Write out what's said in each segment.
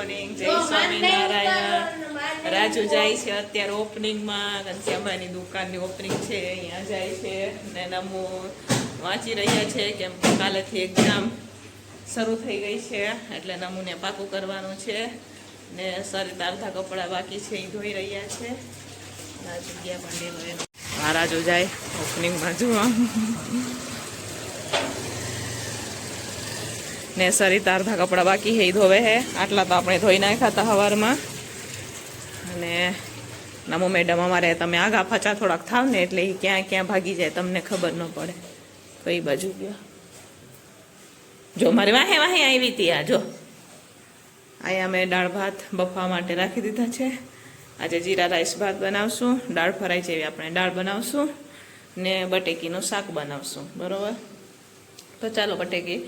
Morning જય સ્વામિનારાયણ. રાજુ જાય છે અત્યારે ઓપનિંગમાં ઘનશ્યામભાઈની દુકાનની ઓપનિંગ છે, અહીંયા જાય છે. ને નમો વાંચી રહ્યા છે કેમ કે કાલેથી એક્ઝામ શરૂ થઈ ગઈ છે, એટલે નમુને પાકું કરવાનું છે. ને સરિતા અડધા કપડાં બાકી છે એ ધોઈ રહ્યા છે. આ જગ્યા પણ એનો. મહારાજો રાજુ જાય ઓપનિંગમાં જોવા. ને સરિતા અડધા કપડાં બાકી હે એ ધોવે હે. આટલા તો આપણે ધોઈ નાખ્યા હતા સવારમાં અને નમો મેડમ અમારે તમે આગા ફચા થોડાક થાવ ને એટલે એ ક્યાં ક્યાં ભાગી જાય તમને ખબર ન પડે. કઈ બાજુ ગયો. જો, મારી વાહે વાહે આવી હતી આ, જો. અહીંયા મેં દાળ ભાત બફવા માટે રાખી દીધા છે. આજે જીરા રાઈસ ભાત બનાવશું, દાળ ફરાઈ જેવી આપણે દાળ બનાવશું ને બટેકીનું શાક બનાવશું. બરોબર? તો ચાલો બટેકી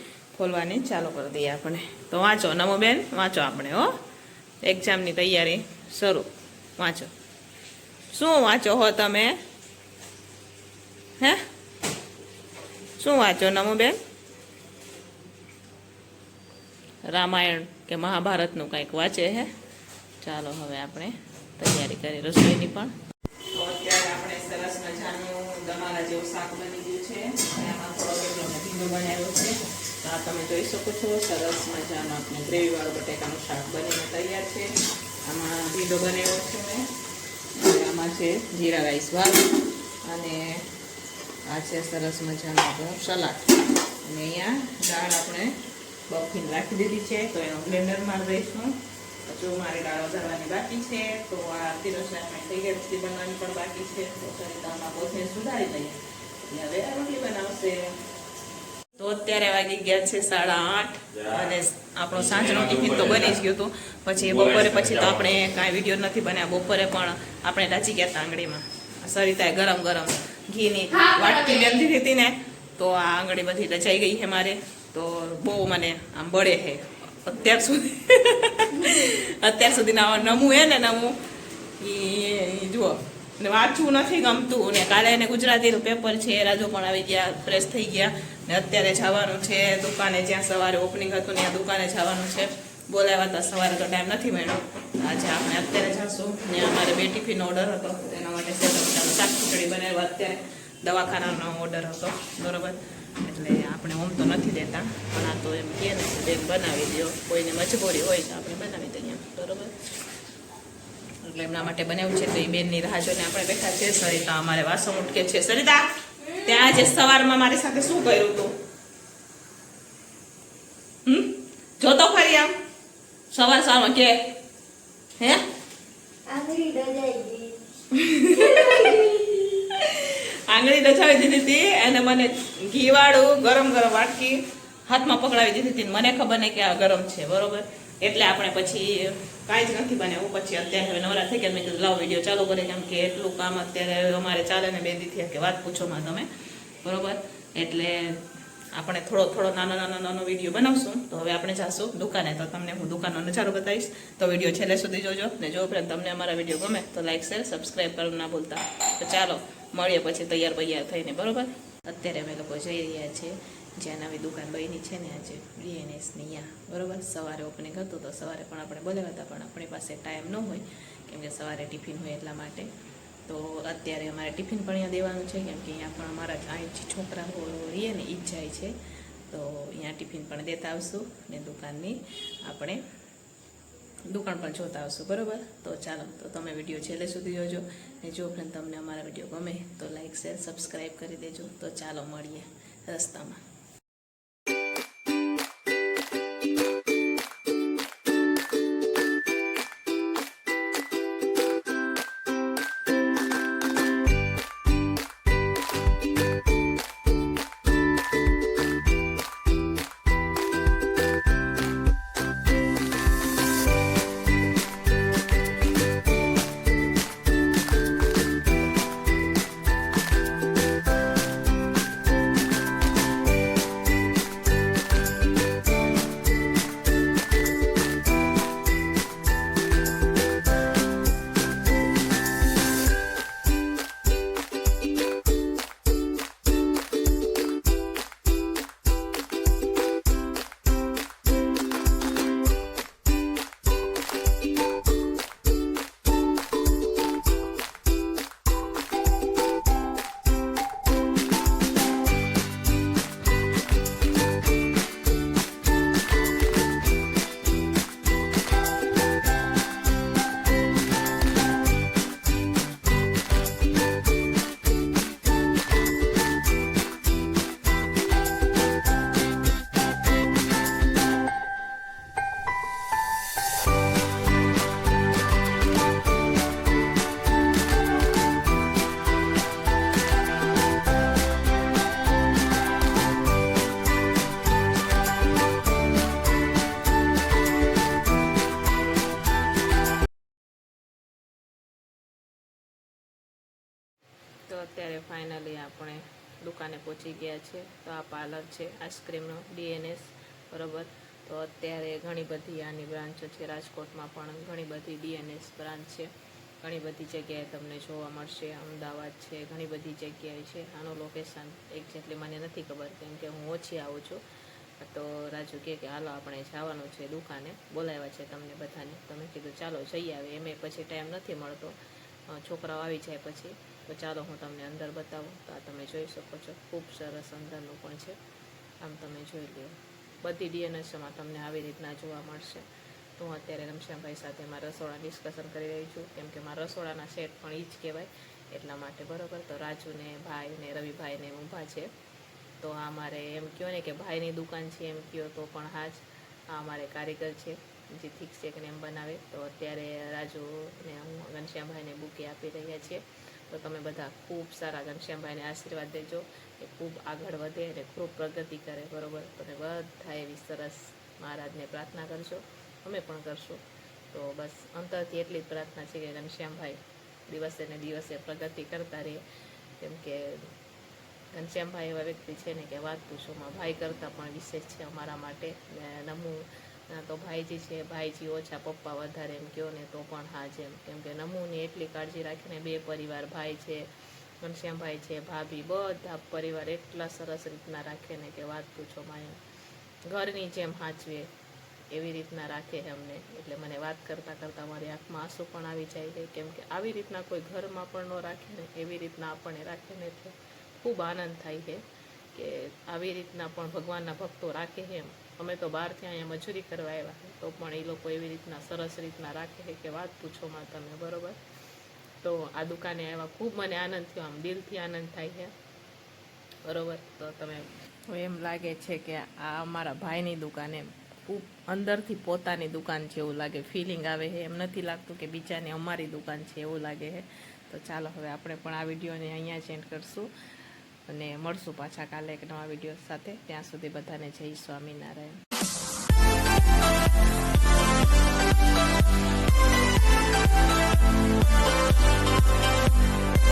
ખોલવાની ચાલુ કરી દઈએ આપણે. તો વાંચો, નમો બેન, વાંચો આપણે, હો. એક્ઝામની તૈયારી શરૂ. વાંચો. શું વાંચો હો તમે? હે? શું વાંચો, નમો બેન? રામાયણ કે મહાભારતનું કંઈક વાંચે હે? ચાલો હવે આપણે તૈયારી કરી રસોઈની પણ. સરસ મજાનું દમાલા જેવું શાક બની ગયું છે. એમાં થોડો ભીંડો બનાવ્યો છે. આ તમે જોઈ શકો છો, સરસ મજાનું આપણે ગ્રેવીવાળું બટેકાનું શાક બનીને તૈયાર છે. આમાં ભીડો બનાવ્યો છે મેં. આમાં છે જીરા રાઈસ ભાત અને આ છે સરસ મજાનું આપણું સલાડ. અને અહીંયા દાળ આપણે બફીને રાખી દીધી છે, તો એનો બ્લેન્ડર મારી દઈશું હજુ મારે દાળ વધારવાની બાકી છે, તો આ રસોઈ આપણે ગઈ રોટલી બનાવવાની પણ બાકી છે. તો સરિતામાં પોતે સુધારી દઈએ અને હવે આ રોટલી બનાવશે. તો અત્યારે વાગી ગયા છે સાડા આઠ અને આપણો સાંજનો ટિફિન તો બની જ ગયું હતું પછી બપોરે પછી તો આપણે કાંઈ વીડિયો નથી બન્યા બપોરે પણ આપણે રાચી ગયા હતા આંગળીમાં. સરિતાએ ગરમ ગરમ ઘીની વાટકી લેતી હતી ને. તો આ આંગળી બધી રચાઈ ગઈ છે મારે. તો બહુ મને આમ બળે છે. અત્યાર સુધી અત્યાર સુધીના નમું હે ને નમું. એ જુઓ. ને વાંચવું નથી ગમતું. ને કાલે એને ગુજરાતીનું પેપર છે. રાજુ પણ આવી ગયા ફ્રેશ થઈ ગયા. ને અત્યારે જવાનું છે દુકાને, જ્યાં સવારે ઓપનિંગ હતું ત્યાં દુકાને જવાનું છે. બોલાવ્યા હતા, સવારે તો ટાઈમ નથી મળ્યો. આજે આપણે અત્યારે જઈશું ને અમારે બે ટિફિનનો ઓર્ડર હતો એના માટે શાક ખીચડી બનાવ્યા અત્યારે. દવાખાનાનો ઓર્ડર હતો, બરોબર? એટલે આપણે ઓમ તો નથી દેતા, પણ આ તો એમ કહે ને બેન બનાવી દો કોઈને મજબૂરી હોય તો આપણે બનાવી દઈએ બરોબર? એટલે એમના માટે બનાવ્યું છે, તો એ બેનની રાહ જોઈને આપણે બેઠા છે સરિતા અમારે વાસણ ઉટકે છે. સરિતા! ત્યાં આજે સવારમાં મારી સાથે શું કર્યું હતું હમ? જોતો ખરી આમ? સવાર સવારમાં કે હે? આંગળી ડચાવી દીધી હતી અને મને ઘીવાળું ગરમ ગરમ વાટકી હાથમાં પકડાવી દીધી હતી. મને ખબર નહીં કે આ ગરમ છે બરોબર? એટલે આપણે પછી કાંઈ જ નથી બનાવ્યું પછી અત્યારે હવે નવરા થઈ ગયા. મેં કીધું, લાવ વીડિયો ચાલુ કરે કેમ કે એટલું કામ અત્યારે અમારે ચાલે ને બે દીથી. કે વાત પૂછો માં તમે. બરોબર? એટલે આપણે થોડો થોડો નાનો નાનો નાનો વીડિયો બનાવશું. તો હવે આપણે જાશું દુકાને. તો તમને હું દુકાનનો નજારો બતાવીશ. તો વીડિયો છેલ્લે સુધી જોજો. ને જો ઉપરાંત તમને અમારા વીડિયો ગમે, તો લાઈક શેર સબસ્ક્રાઈબ કરવું ના ભૂલતા. તો ચાલો, મળીએ પછી તૈયાર બૈયાર થઈને. બરોબર? અત્યારે અમે લોકો જઈ રહ્યા છીએ. જ્યાં નવી દુકાન બની છે ને આજે ડીએનએસની અહીંયા બરાબર? સવારે ઓપનિંગ હતું તો સવારે પણ આપણે બોલાવ્યા હતા, પણ આપણી પાસે ટાઈમ ન હોય, કેમ કે સવારે ટિફિન હોય એટલા માટે. તો અત્યારે અમારે ટિફિન પણ અહીંયા દેવાનું છે, કેમ કે અહીંયા પણ અમારા અહીં છોકરાઓ રહીએ ને એ જ જાય છે. તો અહીંયા ટિફિન પણ દેતા આવશું ને દુકાનની આપણે દુકાન પણ જોતા આવશું, બરોબર? તો ચાલો, તો તમે વીડિયો છેલ્લે સુધી જોજો. ને જો પણ તમને અમારા વીડિયો ગમે, તો લાઈક શેર સબસ્ક્રાઈબ કરી દેજો. તો ચાલો મળીએ રસ્તામાં. અત્યારે ફાઇનલી આપણે દુકાને પહોંચી ગયા છે. તો આ પાર્લર છે આઈસ્ક્રીમનો ડીએનએસ બરોબર? તો અત્યારે ઘણી બધી આની બ્રાન્ચો છે, રાજકોટમાં પણ ઘણી બધી ડીએનએસ બ્રાન્ચ છે. ઘણી બધી જગ્યાએ તમને જોવા મળશે, અમદાવાદ છે, ઘણી બધી જગ્યાએ છે. આનું લોકેશન એક જેટલી મને નથી ખબર, કેમ કે હું ઓછી આવું છું. તો રાજુ કહે કે, હાલો, આપણે જવાનું છે દુકાને. બોલાવ્યા છે તમને બધાને. તમે કીધું, ચાલો, જઈ આવે એમ પછી ટાઈમ નથી મળતો. છોકરાઓ આવી જાય પછી. તો ચાલો હું તમને અંદર બતાવું તો આ તમે જોઈ શકો છો. ખૂબ સરસ અંદરનું પણ છે. આમ તમે જોઈ લો બધી ડીએનએસમાં તમને આવી રીતના જોવા મળશે. તો હું અત્યારે ઘનશ્યામભાઈ સાથે મારા રસોડા ડિસ્કશન કરી રહી છું. કેમ કે મારા રસોડાના સેટ પણ એ જ કહેવાય. એટલા માટે બરાબર. તો રાજુને ભાઈ ને રવિભાઈને ઊભા છે. તો આ મારે એમ કહો ને કે ભાઈની દુકાન છે એમ કહો તો પણ હા જ. આ અમારે કારીગર છે જે ઠીક છે ને એમ બનાવે. તો અત્યારે રાજુ ને હું ઘનશ્યામભાઈને બુકે આપી રહ્યા છીએ. તો તમે બધા ખૂબ સારા ઘનશ્યામભાઈને આશીર્વાદ દેજો. એ ખૂબ આગળ વધે અને ખૂબ પ્રગતિ કરે, બરોબર? તમે બધા એવી સરસ મહારાજને પ્રાર્થના કરશો. અમે પણ કરશું. તો બસ, અંતરથી એટલી જ પ્રાર્થના છે કે ઘનશ્યામભાઈ દિવસે ને દિવસે પ્રગતિ કરતા રહે. કેમ કે ઘનશ્યામભાઈ એવા વ્યક્તિ છે ને કે વાત પૂછોમાં ભાઈ કરતાં પણ વિશેષ છે અમારા માટે. ને નમુ ના તો ભાઈજી છે ભાઈજી ઓછા પપ્પા વધારે એમ કહો ને તો પણ હા જેમ કેમ કે નમુની એટલી કાળજી રાખીને બે પરિવાર, ભાઈ છે, ઘનશ્યામભાઈ છે, ભાભી, બધા પરિવાર એટલા સરસ રીતના રાખે ને કે વાત પૂછો માયા ઘરની જેમ હાચવે એવી રીતના રાખે છે અમને એટલે મને વાત કરતાં કરતાં મારી આંખમાં આંસુ પણ આવી જાય છે. કેમ કે આવી રીતના કોઈ ઘરમાં પણ ન રાખે ને એવી રીતના આપણને રાખે ને એટલે ખૂબ આનંદ થાય છે કે આવી રીતના પણ ભગવાનના ભક્તો રાખે એમ. અમે તો બહારથી અહીંયા મજૂરી કરવા આવ્યા તો પણ એ લોકો એવી રીતના સરસ રીતના રાખે છે કે વાત પૂછોમાં તમે, બરોબર? તો આ દુકાને આવ્યા. ખૂબ મને આનંદ થયો. આમ દિલથી આનંદ થાય છે. બરોબર? તો તમે એમ લાગે છે કે આ અમારા ભાઈની દુકાન ખૂબ અંદરથી પોતાની દુકાન એવું લાગે. ફિલિંગ આવે છે. એમ નથી લાગતું કે બીજાને અમારી દુકાન છે એવું લાગે છે. તો ચાલો, હવે આપણે પણ આ વિડીયોને અહીંયા જ એન્ડ કરશું. અને મળશું પાછા કાલે એક નવા વીડિયો સાથે. ત્યાં સુધી બધાને જય સ્વામિનારાયણ.